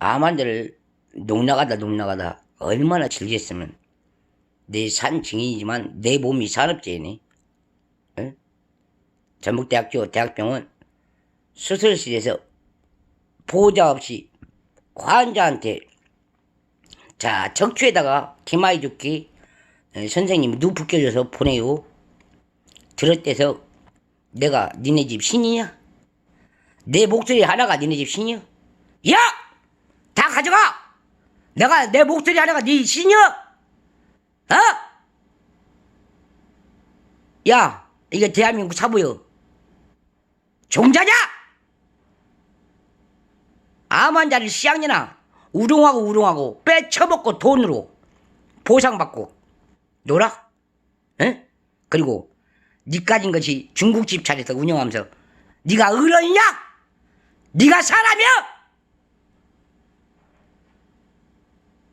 암환자를 농나가다 농나가다 얼마나 즐겼으면 내 산 증인이지만 내 몸이 산업재네. 응? 전북대학교 대학병원 수술실에서 보호자 없이 환자한테 자 척추에다가 기마이 죽기 에, 선생님이 누 붙여줘서 보내요. 들었대서 내가 니네 집 신이냐? 내 목소리 하나가 니네 집 신이야? 야! 다 가져가! 내가 내 목소리 하나가 네 신이야? 어? 야, 이게 대한민국 사부요. 종자냐? 암 환자를 시향이나 우롱하고 우롱하고 빼쳐먹고 돈으로 보상받고 놀아? 응? 그리고 니 가진 것이 중국집 차려서 운영하면서 네가 어른이냐? 네가 사람이야?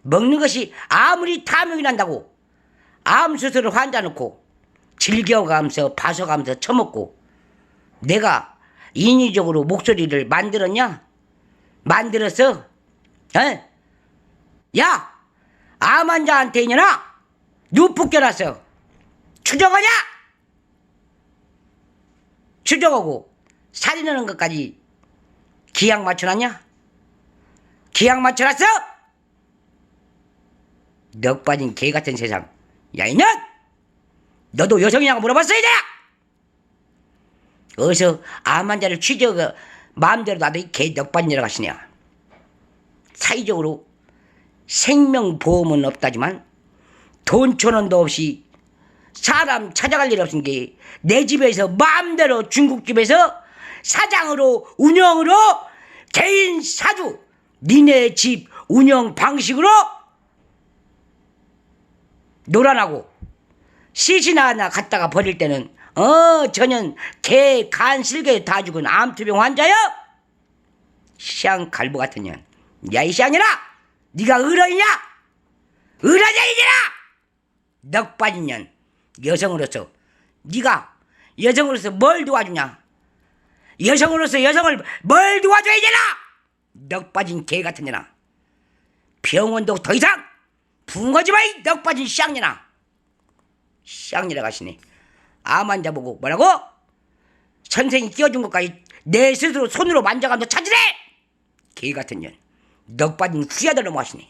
먹는 것이 아무리 탐욕이 난다고 암 수술을 환자 놓고 즐겨가면서 봐서가면서 처먹고 내가 인위적으로 목소리를 만들었냐? 만들었어? 어? 야! 암 환자한테 이년아! 누 붙겨놨어? 추정하냐? 추정하고 살인하는 것까지 기약 맞춰놨냐? 기약 맞춰놨어? 넉 빠진 개 같은 세상. 야, 이년! 너도 여성이냐고 물어봤어야 돼! 어서 암 환자를 취재가 마음대로 놔도 이 개 넉 빠진 일을 가시냐. 사회적으로 생명보험은 없다지만 돈 천 원도 없이 사람 찾아갈 일 없은 게 내 집에서 마음대로 중국집에서 사장으로 운영으로 개인 사주 니네 집 운영 방식으로 노란하고 시시나 하나 갖다가 버릴 때는 어 저는 개간 실개 다 죽은 암투병 환자요 시앙 갈보 같은 년. 야이 시앙이라! 네가 의뢰이냐? 의뢰자이냐 넉 빠진 년. 여성으로서 네가 여성으로서 뭘 도와주냐? 여성으로서 여성을 뭘 도와줘야 되나? 넉 빠진 개 같은 년아. 병원도 더 이상 붕어지 마이 넉 빠진 시앙년아 시앙년아 가시네. 암 환자 보고 뭐라고? 선생이 끼워준 것까지 내 스스로 손으로 만져가면서 찾으래! 개 같은 년. 넉 빠진 후야들로 마시네